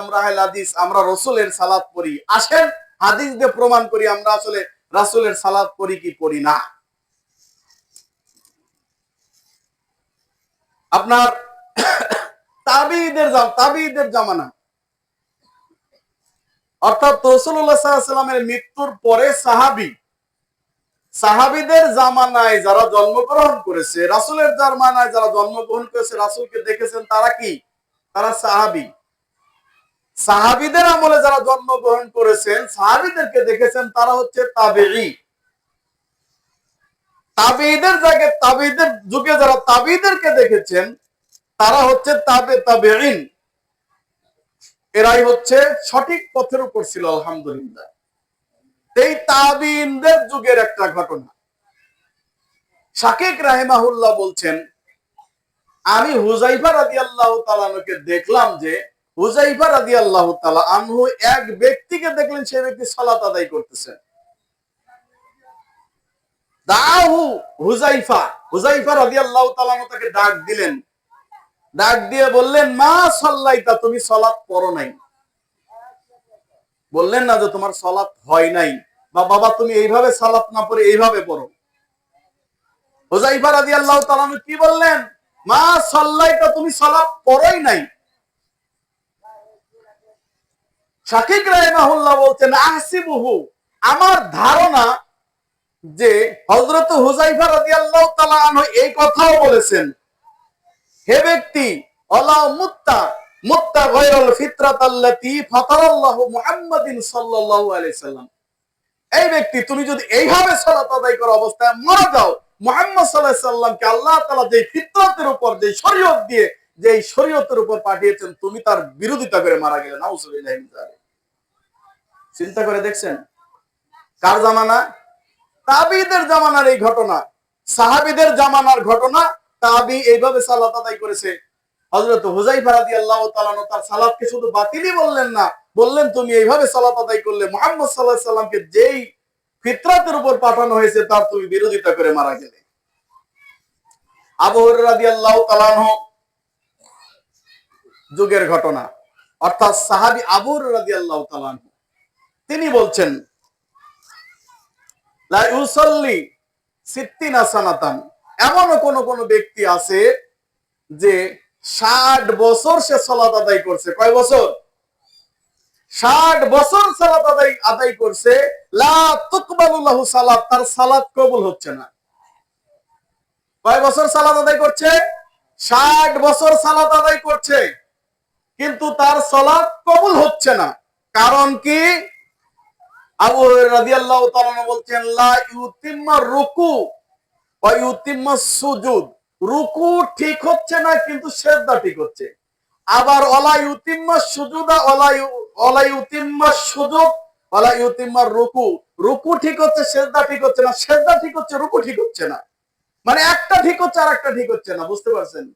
আমরা হাদিস, আমরা রসুলের সালাত পড়ি। আসেন হাদিস দিয়ে প্রমাণ করি আমরা আসলে রাসুলের সালাত পড়ি কি পড়ি না। আপনার তাবিদের তাবিদের জামানা। অর্থাৎ মৃত্যুর পরে সাহাবি, সাহাবিদের জামানায় যারা জন্মগ্রহণ করেছে, রাসুলের জামানায় যারা জন্মগ্রহণ করেছে, রাসুলকে দেখেছেন তারা কি? তারা সাহাবি। সাহাবিদের আমলে যারা জন্মগ্রহণ করেছেন, সাহাবিদেরকে দেখেছেন তারা হচ্ছে তাবেঈ। তাবেঈদের জায়গায়, তাবেঈদের যুগে যারা তাবেঈদেরকে দেখেছেন, তারা হচ্ছে তাবে, তাবেঈন। এরাই হচ্ছে সঠিক পথের উপর ছিল, আলহামদুলিল্লাহ। এই তাবিনদের যুগের একটা ঘটনা। শাকিক রাহেমাহুল্লাহ বলছেন, আমি হুজাইফা রাদি আল্লাহ তালানুকে দেখলাম যে হুজাইফা আল্লাহ আনহু এক ব্যক্তিকে দেখলেন সে ব্যক্তি সালাত আদায় করতেছেন তালানু তুমি নাই। বললেন, না যে তোমার সলাৎ হয় নাই। বা, বাবা, তুমি এইভাবে সালাত না পড়ে এইভাবে পড়ো। হুজাইফা রাদিয়াল্লাহু আল্লাহ আনহু কি বললেন, মা সাল্লাইতা, তুমি সালাত পড়োই নাই। শাকিক রাহিমাহুল্লাহ বলছেন, আহসিবুহু। আমার ধারণা যে হযরত হুজাইফা রাদিয়াল্লাহু তাআলা আনহু এই কথাও বলেছেন, হে ব্যক্তি অলা মুত্তা মুত্তা গায়রুল ফিতরাত আল্লাতী ফাতারাল্লাহু মুহাম্মাদিন সাল্লাল্লাহু আলাইহি সাল্লাম। এই ব্যক্তি, তুমি যদি এইভাবে সালাত আদায় করা অবস্থায় মারা যাও, মুহাম্মদ সাল্লাল্লাহু আলাইহি সাল্লামকে আল্লাহ তাআলা যে ফিতরাতের উপর যে শরীয়ত দিয়ে যে শরীয়তের উপর পাঠিয়েছেন, তুমি তার বিরোধিতা করে মারা গেলে, নাউজুবিল্লাহি মিন চিন্তা করে দেখছেন? কার জামানা? তাবিদের জামানার এই ঘটনা। সাহাবিদের জামানার ঘটনা, তাবি এইভাবে সালাত আদায় করেছে। হুজাইফা রাদিয়াল্লাহু তাআলা আনহু তার সালাতকে শুধু বাতিলই বললেন না, বললেন, তুমি এইভাবে সালাত আদায় করলে মুহাম্মদ সাল্লাল্লাহু আলাইহি সাল্লামকে যেই ফিতরাতের উপর পাঠানো হয়েছে, তার তুমি বিরোধিতা করে মারা গেলে। আবু হুরায়রা রাদিয়াল্লাহু তাআলা আনহু যুগের ঘটনা। অর্থাৎ সাহাবী হুরায়রা রাদিয়াল্লাহু তাআলা আনহু তিনি বলছেন এমনও কোন কোন ব্যক্তি আছে যে ষাট বছর সে সলাত আদায় করছে। কয় বছর? ষাট বছর সালাত আদায় আদায় করছে। লা সালাত, তার সালাত কবুল হচ্ছে না। কয় বছর সালাত আদায় করছে? ষাট বছর সালাত আদায় করছে। কিন্তু তার সালাত কবুল হচ্ছে না। কারণ কি? রুকু ঠিক হচ্ছে না মানে একটা ঠিক হচ্ছে আর একটা ঠিক হচ্ছে না, বুঝতে পারছেন?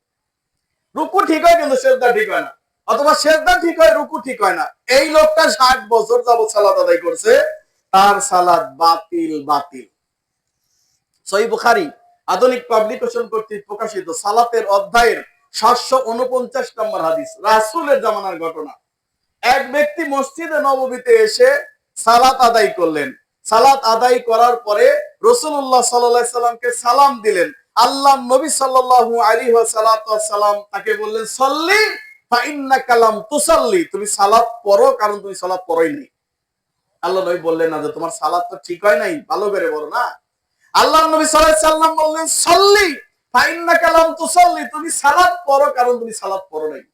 রুকু ঠিক হয়, কিন্তু সেজদা ঠিক হয় না। অথবা সেজদা ঠিক হয়, রুকু ঠিক হয় না। এই লোকটা ষাট বছর যাবত সালাদ আদায় করছে। তার সালাদ বাতিল বাতিল। সহি বুখারি আধুনিক পাবলিকেশন কর্তৃক প্রকাশিত সালাতের অধ্যায়ের সাতশো উনপঞ্চাশ নম্বর হাদিস, রাসুলের জামানার ঘটনা। এক ব্যক্তি মসজিদে নববীতে এসে সালাত আদায় করলেন। সালাত আদায় করার পরে রসুল্লাহ সাল্লাহ সাল্লামকে সালাম দিলেন। আল্লাহ নবী সাল্লাল্লাহু আলাইহি সালাম তাকে বললেন, সল্লি কালাম তুসাল্লি। তুমি সালাত পড়ো, কারণ তুমি সালাত পড়োই নাই আল্লাহ নবী বললেন না যে তোমার সালাত তো ঠিক হয় নাই, ভালো করে বলো না। আল্লাহ নবী সাল্লাম বললেন, সল্লি ফাইন্না কালাম তুসাল্লি তুমি সালাত পড়ো কারণ তুমি সালাত পড়ো নাই।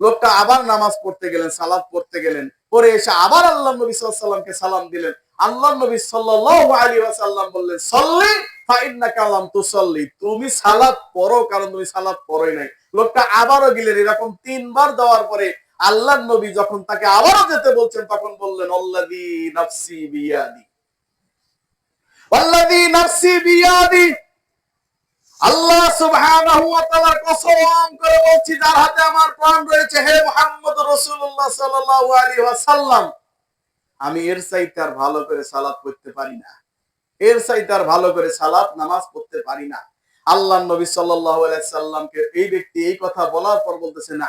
লোকটা আবার নামাজ পড়তে গেলেন সালাত পড়তে গেলেন পরে এসে আবার আল্লাহ নবী সাল্লামকে সালাম দিলেন। আল্লাহ নবী সাল্লাল্লাহু আলাইহি ওয়াসাল্লাম বললেন, সল্লি ফাইন্না কালাম তুসাল্লি তুমি সালাত পড়ো কারণ তুমি সালাত পড়োই নাই। লোকটা আবারও গেলেন, এরকম তিনবার দেওয়ার পরে আল্লাহ নবী যখন তাকে আবারও যেতে বলছেন, তখন বললেন আল্লাহ আমি এর চাইতে আর ভালো করে সালাত পড়তে পারি না। এর চাইতে আর ভালো করে সালাত, নামাজ পড়তে পারি না। আল্লাহ নবী সাল্লামকে এই ব্যক্তি এই কথা বলার পর বলতেছেন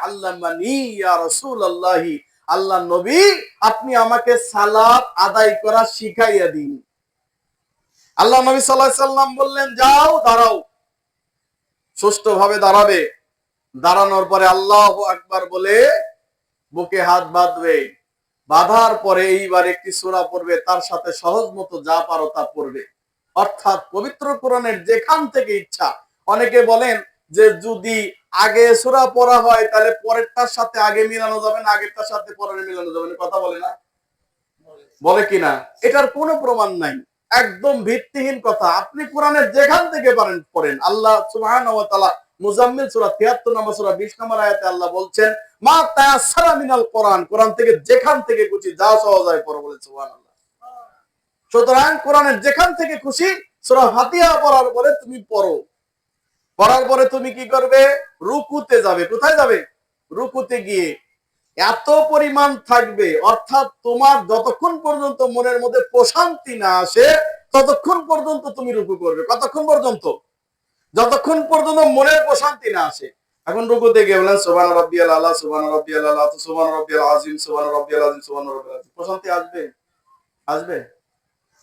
ইয়া রাসূলুল্লাহি আল্লাহ নবী, আপনি আমাকে সালাত আদায় করা শিখাইয়া দিন। আল্লাহ নবী সাল্লাহ সাল্লাম বললেন, যাও, দাঁড়াও। সুষ্ঠুভাবে দাঁড়াবে। দাঁড়ানোর পরে আল্লাহ আকবার বলে, বুকে হাত বাঁধবে। বাঁধার পরে এইবার একটি সূরা পড়বে, তার সাথে সহজ মতো যা পারো তা পড়বে। অর্থাৎ পবিত্র কোরআনের যেখান থেকে ইচ্ছা। অনেকে বলেন যে যদি আগে সূরা পড়া হয়, তাহলে পরেরটার সাথে আগে মিলানো যাবে না, আগেরটার সাথে পরের মিলানো যাবে না। কথা বলে না? বলে কিনা এটার কোনো প্রমাণ নাই। একদম ভিত্তিহীন কথা। আপনি কোরআনের যেখান থেকে পারেন, পড়েন। আল্লাহ তাআলা মুজাম্মিল সূরা 73 নম্বর সুরা বিশ নম্বর আয়াতে আল্লাহ বলছেন, মা তায়াসসারা মিনাল কোরআন। কোরআন থেকে যেখান থেকে খুশি, যা সহজ হয় পড়ো বলে সুবহানাল্লাহ। সুতরাং কোরআনের যেখান থেকে খুশি, সূরা ফাতিহা পড়ার পরে তুমি পড়ো। পড়ার পরে তুমি কি করবে? রুকুতে যাবে। কোথায় যাবে? রুকুতে গিয়ে। এত পরিমাণ থাকবে, অর্থাৎ তোমার যতক্ষণ পর্যন্ত মনের মধ্যে প্রশান্তি না আসে, ততক্ষণ পর্যন্ত তুমি রুকু করবে। কতক্ষণ পর্যন্ত? যতক্ষণ পর্যন্ত মনের প্রশান্তি না আসে। এখন রুকুতে গিয়ে বলেন সোবান রব্বিয়াল আল্লাহ সোবান রব্বিয়াল আল্লাহ সোবান রব্বিয়াল আজিম সোবান রব্বিয়াল আজিম সোবান রব্বিয়াল আজিম প্রশান্তি আসবে? আসবে?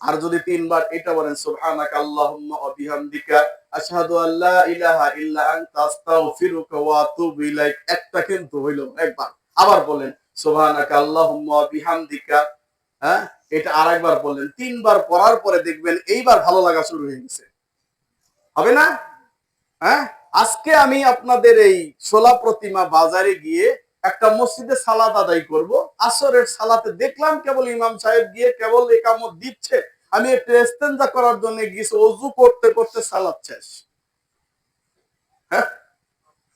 আর যদি তিনবার এটা বলেন, সুবহানাকা আল্লাহুম্মা ওয়া বিহামদিকা আশহাদু আল্লা ইলাহা ইল্লা আনতা আস্তাগফিরুকা ওয়া আতুবু ইলাইক। একটা কিন্তু হইল একবার। আবার বলেন, সুবহানাকা আল্লাহুম্মা ওয়া বিহামদিকা। হ্যাঁ এটা আরেকবার বললেন, তিনবার পড়ার পরে দেখবেন এইবার ভালো লাগা শুরু হয়ে গেছে। হবে না? হ্যাঁ আজকে আমি আপনাদের এই সোলা প্রতিমা বাজারে গিয়ে একটা মসজিদে সালাত আদায় করব, আসরের সালাতে দেখলাম কেবল ইমাম সাহেব গিয়ে কেবল একামত দিচ্ছে। আমি একটু ইস্তেঞ্জা করার জন্য গিয়েছি, অজু করতে করতে সালাত শেষ। হ্যাঁ?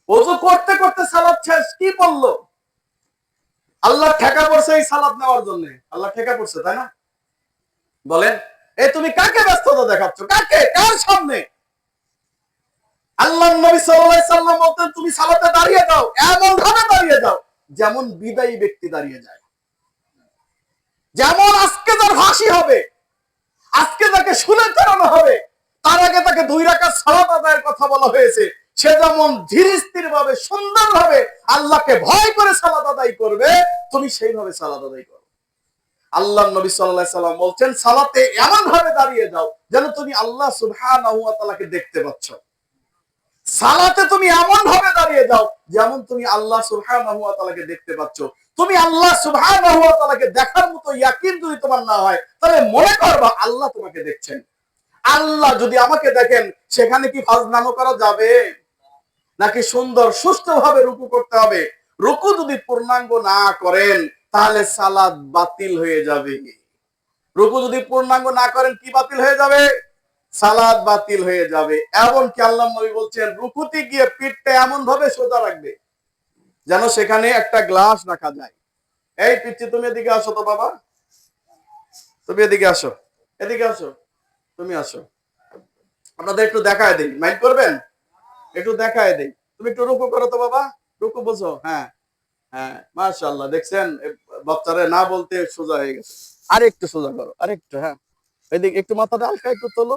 অজু করতে করতে সালাত শেষ, কি বলল? আল্লাহ ঠেকা পড়ছে এই সালাদ নেওয়ার জন্য। আল্লাহ ঠেকা পড়ছে, তাই না? বলেন এ তুমি কাকে ব্যস্ততা দেখাচ্ছ? কাকে? কার সামনে? আল্লাহ নবী সাল্লাম বলতেন, তুমি সালাতে দাঁড়িয়ে যাও, এমন ভাবে দাঁড়িয়ে যাও যেমন বিদায়ী ব্যক্তি দাঁড়িয়ে যায়। যেমন আজকে তার ফাঁসি হবে, আজকে তাকে শুনে চড়ানো হবে, তার আগে তাকে দুই রাকাত সালাত আদায়ের কথা বলা হয়েছে। সে যেমন ধীর স্থির ভাবে সুন্দর ভাবে আল্লাহকে ভয় করে সালাত আদায় করবে, তুমি সেইভাবে সালাত আদায় করো। আল্লাহ নবী আলাইহি সাল্লাম বলছেন, সালাতে এমন ভাবে দাঁড়িয়ে যাও যেন তুমি আল্লাহ সুবহানাহু দেখতে পাচ্ছ। সালাতে তুমি এমন ভাবে দাঁড়িয়ে যাও যেমন তুমি আল্লাহ সুবহানাহু ওয়া তাআলাকে দেখতে পাচ্ছ। তুমি আল্লাহ সুবহানাহু ওয়া তাআলাকে দেখার মতো ইয়াকিন যদি তোমার না হয়, তাহলে মনে করবা আল্লাহ তোমাকে দেখছেন। আল্লাহ যদি আমাকে দেখেন, সেখানে কি ফাজলামো করা যাবে? নাকি সুন্দর, সুষ্ঠুভাবে রুকু করতে হবে? রুকু যদি পূর্ণাঙ্গ না করেন, তাহলে সালাদ বাতিল হয়ে যাবে। রুকু যদি পূর্ণাঙ্গ না করেন, কি বাতিল হয়ে যাবে? সালাদ বাতিল হয়ে যাবে। এমনকি আল্লাহ নবী বলছেন, রুকুতে গিয়ে পিঠটা এমন ভাবে সোজা রাখবে, যেন সেখানে একটা গ্লাস রাখা যায়। এই পিচ্ছি, তুমি এদিকে আসো তো বাবা। তুমি এদিকে আসো। এদিকে আসো। তুমি আসো। আপনাদের একটু দেখায় দিই। মাইন্ড করবেন? একটু দেখায় দেই। তুমি একটু রুকু করো তো বাবা। রুকু বোঝো? হ্যাঁ। হ্যাঁ মাশাআল্লাহ। দেখছেন? বাচ্চারা না বলতে সোজা হয়ে গেছে। আর একটু সোজা করো আর একটু হ্যাঁ। এদিকে একটু মাথাটা হালকা একটু তোলো।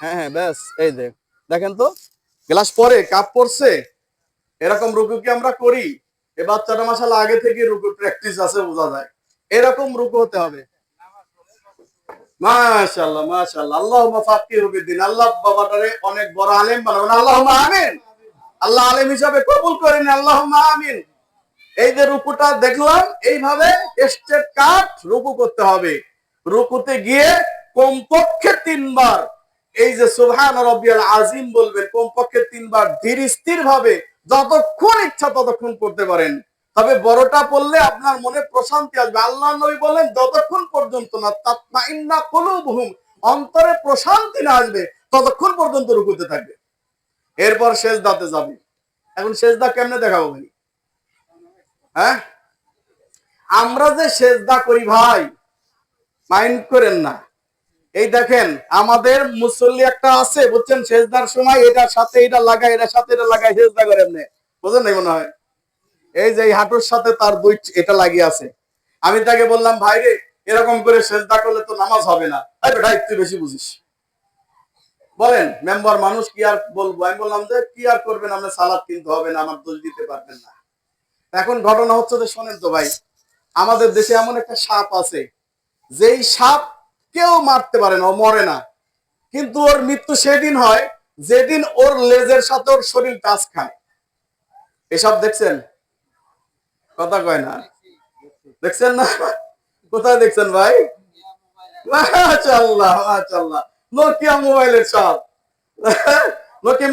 হ্যাঁ হ্যাঁ ব্যাস, এই দেখ দেখেন তো, গ্লাস পরে, কাপ এরকম রুকু কি আমরা করি? এ বাচ্চাটা মাসাল আগে থেকে রুকু প্র্যাকটিস আছে, বোঝা যায়। এরকম রুকু হতে হবে। অনেক বড় আলেম আমিন। আল্লাহ আলেম হিসাবে কবুল করেন এই যে দেখলাম, এইভাবে রুকু করতে হবে। রুকুতে গিয়ে কমপক্ষে তিনবার এই যে সুবহান রব্বিয়াল আজিম বলবেন, কমপক্ষে তিনবার ধীর স্থির ভাবে যতক্ষণ ইচ্ছা ততক্ষণ করতে পারেন। তবে বড়টা পড়লে আপনার মনে প্রশান্তি আসবে। আল্লাহ নবী বলেন যতক্ষণ পর্যন্ত না তাতমাইন্না কুলুবহুম, অন্তরে প্রশান্তি না আসবে, ততক্ষণ পর্যন্ত রুকুতে থাকবে। এরপর শেষ দাতে যাবে। এখন শেষ দা কেমনে দেখাবো ভাই? হ্যাঁ? আমরা যে সেজদা করি ভাই, মাইন্ড করেন না। এই দেখেন, আমাদের মুসল্লি একটা আছে, বুঝছেন? সেজদার সময় এটার সাথে এটা লাগায়, এটার সাথে এটা লাগায়, সেজদা করে এমনি। বুঝলেন নাই মনে হয়? এই যে হাঁটুর সাথে তার দুই এটা লাগিয়ে আছে। আমি তাকে বললাম, ভাই রে, এরকম করে সেজদা করলে তো নামাজ হবে না। আরে ভাই তুই বেশি বুঝিস। বলেন, মেম্বার মানুষ কি আর বলব? আমি বললাম যে, কি আর করবেন? আমরা সালাদ কিনতে হবে না, আমার দোষ দিতে পারবেন না। এখন ঘটনা হচ্ছে যে, শোনেন তো ভাই, আমাদের দেশে এমন একটা সাপ আছে, যেই সাপ কেউ মারতে পারে না, ও মরে না। কিন্তু ওর মৃত্যু সেদিন হয়, যেদিন ওর লেজের সাথে ওর শরীর টাচ খায়। এসব দেখছেন? কথা কয় না। দেখছেন না? কোথায় দেখছেন ভাই? মাশাআল্লাহ মাশাআল্লাহ। নোকিয়া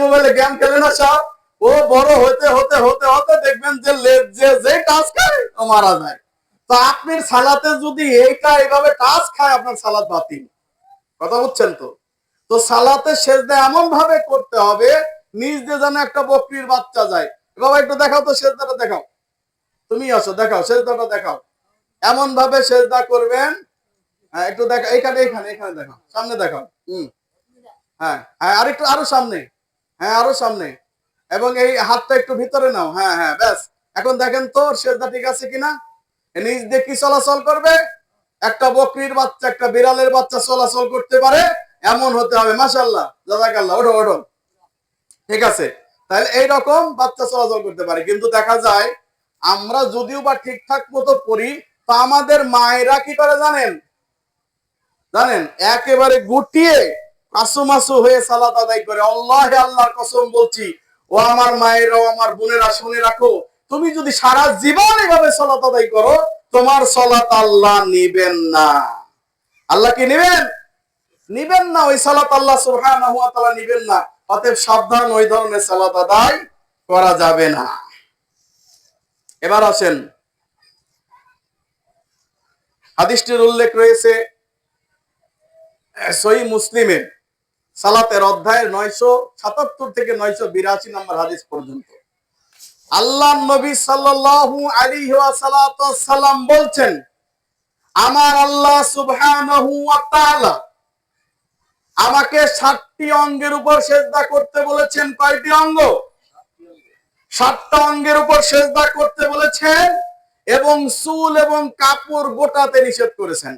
মোবাইলে গেম খেলে না সাপ? ও বড় হতে হতে হতে হতে দেখবেন যে লেজ যে যে টাচ খায়, ও মারা যায়। তো আপনার সালাতে যদি এইটা এইভাবে টাচ খায় আপনার সালাদ বাতিল। কথা বুঝছেন তো? তো সালাতে সেজদা এমন ভাবে করতে হবে, নিজ দিয়ে যেন একটা বকরির বাচ্চা যায়। বাবা একটু দেখাও তো সেজদাটা দেখাও। তুমি আসো, দেখাও, সেজদাটা দেখাও। এমন ভাবে সেজদা করবেন। হ্যাঁ একটু দেখা এখানে এখানে এখানে দেখাও। সামনে দেখাও, হম। হ্যাঁ হ্যাঁ আরেকটু, আরও সামনে। হ্যাঁ আরও সামনে। এবং এই হাতটা একটু ভিতরে নাও। হ্যাঁ হ্যাঁ ব্যাস। এখন দেখেন তো সেজদা ঠিক আছে কিনা? নিজ দিয়ে কি চলাচল করবে? একটা বকরির বাচ্চা, একটা বিড়ালের বাচ্চা চলাচল করতে পারে, এমন হতে হবে মাশাল্লাহ জাজাকাল্লাহ ওঠো ওঠো। ঠিক আছে? তাহলে এইরকম বাচ্চা চলাচল করতে পারে। কিন্তু দেখা যায়, আমরা যদিও বা ঠিকঠাক মতো পড়ি, তো আমাদের মায়েরা কি করে জানেন? জানেন? একেবারে গুটিয়ে কাসু মাসু হয়ে সালাত আদায় করে। আল্লাহ আল্লাহর কসম বলছি, ও আমার মায়েরা আমার বোনেরা শুনে রাখো তুমি যদি সারা জীবন এভাবে সালাত আদায় করো, তোমার সালাত আল্লাহ নিবেন না। আল্লাহ কি নিবেন? নিবেন না, ওই সালাত আল্লাহ সুবহানাহু নিবেন না। অতএব সাবধান, ওই ধরনের সালাত আদায় করা যাবে না। এবার আসেন। হাদিসটির উল্লেখ রয়েছে সহি মুসলিমের সালাতের অধ্যায়ের নয়শো সাতাত্তর থেকে নয়শো বিরাশি নম্বর হাদিস পর্যন্ত। আল্লাহ নবী সাল্লাল্লাহু আলাইহি সাল্লাম বলছেন, আমার আল্লাহ সুবহানাহু ওয়া তাআলা আমাকে সাতটি অঙ্গের উপর সেজদা করতে বলেছেন। কয়টি অঙ্গ? সাতটা অঙ্গের উপর সেজদা করতে বলেছেন এবং চুল এবং কাপড় গোটাতে নিষেধ করেছেন।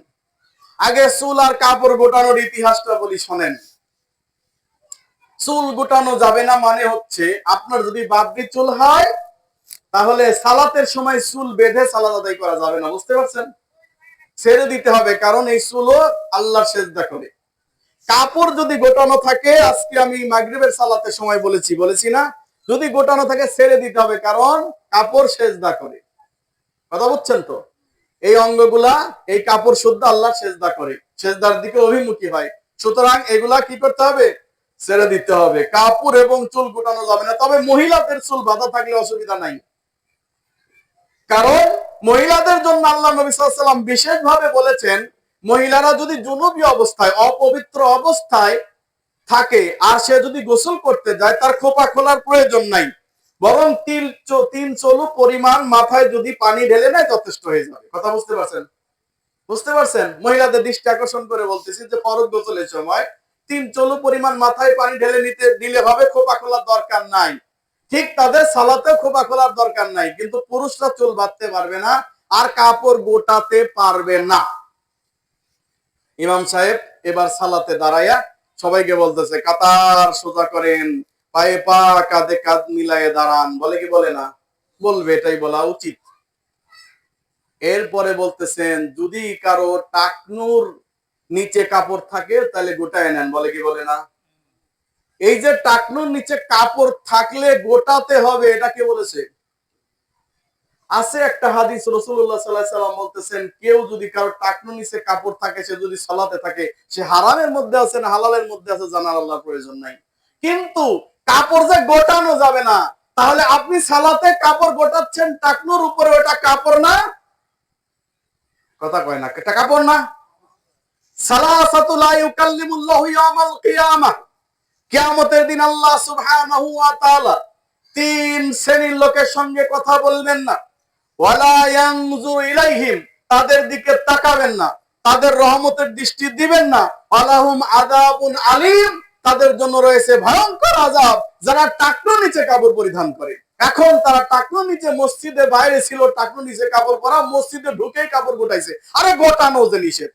আগে চুল আর কাপড় গোটানোর ইতিহাসটা বলি, শোনেন। চুল গোটানো যাবে না মানে হচ্ছে আপনার যদি বাবরি চুল হয়, তাহলে সালাতের সময় চুল বেঁধে সালাত আদায় করা যাবে না, বুঝতে পারছেন? ছেড়ে দিতে হবে, কারণ এই চুলও আল্লাহ সেজদা করে। কাপড় যদি গোটানো থাকে, আজকে আমি মাগরিবের সালাতের সময় বলেছি বলেছি না? যদি গোটানো থাকে, ছেড়ে দিতে হবে, কারণ কাপড় সেজদা করে। কথা বুঝছেন তো? এই অঙ্গগুলা, এই কাপড় শুদ্ধ আল্লাহ সেজদা করে। সেজদার দিকে অভিমুখী হয়। সুতরাং এগুলা কি করতে হবে? ছেড়ে দিতে হবে। কাপড় এবং চুল গোটানো যাবে না। তবে মহিলাদের চুল বাঁধা থাকলে অসুবিধা নাই। কারণ মহিলাদের জন্য আল্লাহ নবী সাল্লাম বিশেষ ভাবে বলেছেন, মহিলারা যদি জুনুবী অবস্থায়, অপবিত্র অবস্থায় থাকে, আর সে যদি গোসল করতে যায়, তার খোপা খোলার প্রয়োজন নাই। বরং তিল তিন চলু পরিমাণ মাথায় যদি পানি ঢেলে নেয়, যথেষ্ট হয়ে যাবে। কথা বুঝতে পারছেন? বুঝতে পারছেন? মহিলাদের দৃষ্টি আকর্ষণ করে বলতেছি যে, ফরজ গোসলের সময় তিন চলু পরিমাণ মাথায় পানি ঢেলে নিতে, দিলে হবে খোপা খোলার দরকার নাই। ঠিক তাদের সালাতে খোপা খোলার দরকার নাই, কিন্তু পুরুষরা চুল বাঁধতে পারবে না আর কাপড় গোটাতে পারবে না। ইমাম সাহেব এবার সালাতে দাঁড়াইয়া সবাইকে বলতেছে, কাতার সোজা করেন, পায়ে পা কাঁধে কাঁধ মিলায়ে দাঁড়ান। বলে কি বলে না? বলবে, এটাই বলা উচিত। এরপরে বলতেছেন, যদি কারও টাকনুর নিচে কাপড় থাকে, তাহলে গোটায় নেন, বলে কি বলে না? এই যে টাকনুর নিচে কাপড় থাকলে গোটাতে হবে, এটা কে বলেছে? আছে একটা হাদিস রসুল্লাহ সাল্লাহ সাল্লাম বলতেছেন, কেউ যদি কারও টাকনুর নিচে কাপড় থাকে, সে যদি সালাতে থাকে, সে হারামের মধ্যে আছে না হালালের মধ্যে আছে, জানার আল্লাহ প্রয়োজন নাই। কিন্তু কাপড় যে গোটানো যাবে না, তাহলে আপনি সালাতে কাপড় গোটাচ্ছেন, টাকনুর উপরে ওটা কাপড় না? কথা কয় না, এটা কাপড় না? কিয়ামতের দিন আল্লাহ সুবহানাহু ওয়া তাআলা তিন শ্রেণির লোকের সঙ্গে কথা বলবেন না। ওয়ালা ইয়ানজুরু ইলাইহিম, তাদের দিকে তাকাবেন না। তাদের রহমতের দৃষ্টি দিবেন না। আলাহুম আযাবুন আলিম, তাদের জন্য রয়েছে ভয়ঙ্কর আযাব, যারা টাকনো নিচে কাপড় পরিধান করে। এখন তারা টাকনো নিচে মসজিদে বাইরে ছিল, টাকনো নিচে কাপড় পরা, মসজিদে ঢুকেই কাপড় গোটাইছে। আরে গোটানো যে নিষেধ।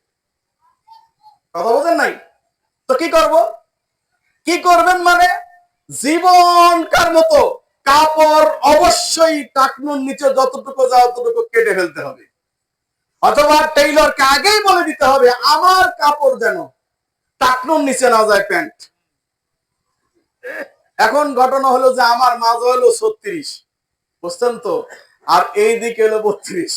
কথা বোঝেন নাই? তো কি করব? কি করবেন মানে জীবনকার মতো? কাপড় অবশ্যই টাকনুর নিচে যতটুকু যায় ততটুকু কেটে ফেলতে হবে। অথবা টেইলরকে আগেই বলে দিতে হবে, আমার কাপড় যেন টাকনুর নিচে না যায় প্যান্ট। এখন ঘটনা হলো যে আমার মাঝ হলো ছত্রিশ, বুঝছেন তো? আর এই দিকে হলো বত্রিশ।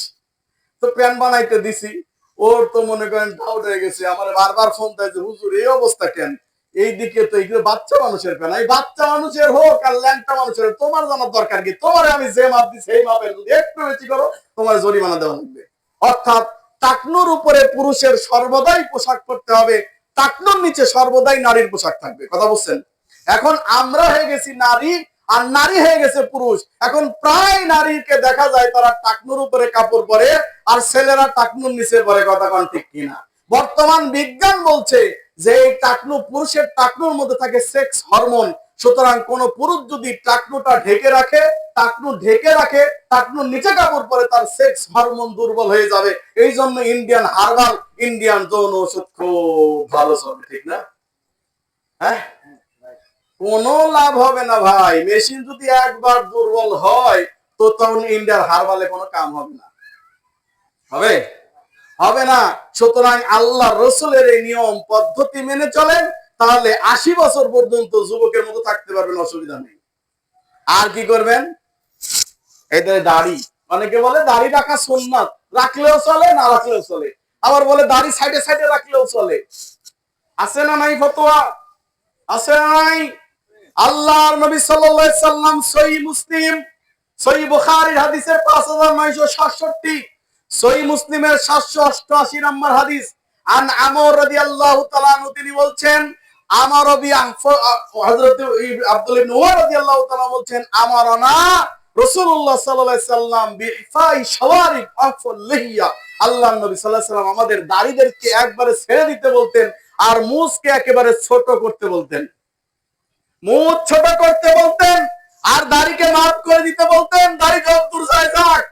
তো প্যান্ট বানাইতে দিছি। ওর তো মনে করেন ডাউট হয়ে গেছে, আমার বারবার ফোন দেয় যে, হুজুর, এই অবস্থা কেন? এই দিকে তো এইগুলো বাচ্চা মানুষের প্যান। এই বাচ্চা মানুষের হোক আর ল্যাংটা মানুষের তোমার জানার দরকার কি? তোমার আমি যে মাপ দিই সেই মাপের যদি একটু বেশি করো, তোমার জরিমানা দেওয়া লাগবে। অর্থাৎ টাকনুর উপরে পুরুষের সর্বদাই পোশাক পরতে হবে, টাকনুর নিচে সর্বদাই নারীর পোশাক থাকবে। কথা বলছেন? এখন আমরা হয়ে গেছি নারী আর নারী হয়ে গেছে পুরুষ। এখন প্রায় নারীকে দেখা যায় তারা টাকনুর উপরে কাপড় পরে আর ছেলেরা টাকনুর নিচে পরে, কথা কন ঠিক কিনা। বর্তমান বিজ্ঞান বলছে যে এই টাকনু পুরুষের টাকনুর মধ্যে থাকে সেক্স হরমোন। সুতরাং কোন পুরুষ যদি টাকনুটা ঢেকে রাখে, টাকনু ঢেকে রাখে টাকনুর নিচে কাপড় পরে, তার সেক্স হরমোন দুর্বল হয়ে যাবে। এই জন্য ইন্ডিয়ান হার্বাল, ইন্ডিয়ান যৌন ওষুধ খুব ভালো চলে, ঠিক না? হ্যাঁ? কোনো লাভ হবে না ভাই। মেশিন যদি একবার দুর্বল হয়, তো তখন ইন্ডিয়ার হারবালে কোনো কাম হবে না। হবে? হবে না। সুতরাং আল্লাহ রসুলের এই নিয়ম, পদ্ধতি মেনে চলেন, তাহলে আশি বছর পর্যন্ত যুবকের মতো থাকতে পারবেন, অসুবিধা নেই। আর কি করবেন? তো দাড়ি। অনেকে বলে, দাড়ি রাখা সুন্নাত। রাখলেও চলে, না রাখলেও চলে। আবার বলে, দাড়ি সাইডে সাইডে রাখলেও চলে। আছে না নাই ফতোয়া? আছে না নাই? আল্লাহর নবী সাল্লাল্লাহু সাল্লাম সহি মুসলিম সহি বুখারীর হাদিসের 5967 সহি মুসলিমের 788 নম্বর হাদিস। আন আমর রাদিয়াল্লাহু তাআলা আনহু, তিনি বলছেন আমার হযরত আব্দুল ইবনে রাদিয়াল্লাহু তাআলা বলছেন রাসূলুল্লাহ সাল্লাল্লাহু সাল্লাম আফল লিহিয়া। নবী সাল্লাল্লাহু সাল্লাম আমাদের দাড়িদেরকে একবারে ছেড়ে দিতে বলতেন আর মুছকে একেবারে ছোট করতে বলতেন। মুখ ছোট করতে বলতেন, আর দাড়িকে মাফ করে দিতে বলতেন, দাড়ি যতদূর যায় যাক।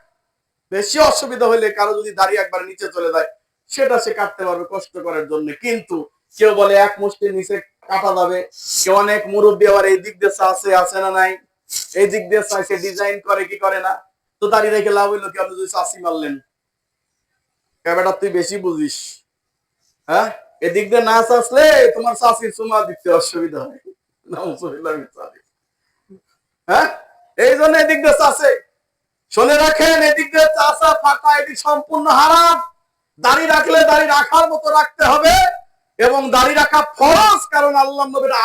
বেশি অসুবিধা হলে কারও যদি দাড়ি একবার নিচে চলে যায়, সেটা সে কাটতে পারবে কষ্ট করার জন্য। কিন্তু কেউ বলে এক মুষ্টির নিচে কাটা যাবে। কেউ অনেক মুরব্বী আবার এই দিক দিয়ে আছে আছে না নাই? এই দিক দিয়ে চাই সে ডিজাইন করে কি করে না? তো দাড়ি রেখে লাভ হইল কি? আপনি যদি চাষি মারলেন। বেটা, তুই বেশি বুঝিস। হ্যাঁ? এদিক দিয়ে না আসলে তোমার চাষির চুমা দিতে অসুবিধা হয়। হ্যাঁ? এই জন্য এদিক দিয়ে চাষে। শুনে রাখেন, এদিক দিয়ে চাষা ফাঁকা, এটি সম্পূর্ণ হারাম। দাড়ি রাখলে দাড়ি রাখার মতো রাখতে হবে এবং দাড়ি রাখা ফরজ, কারণ আল্লাহ নবীর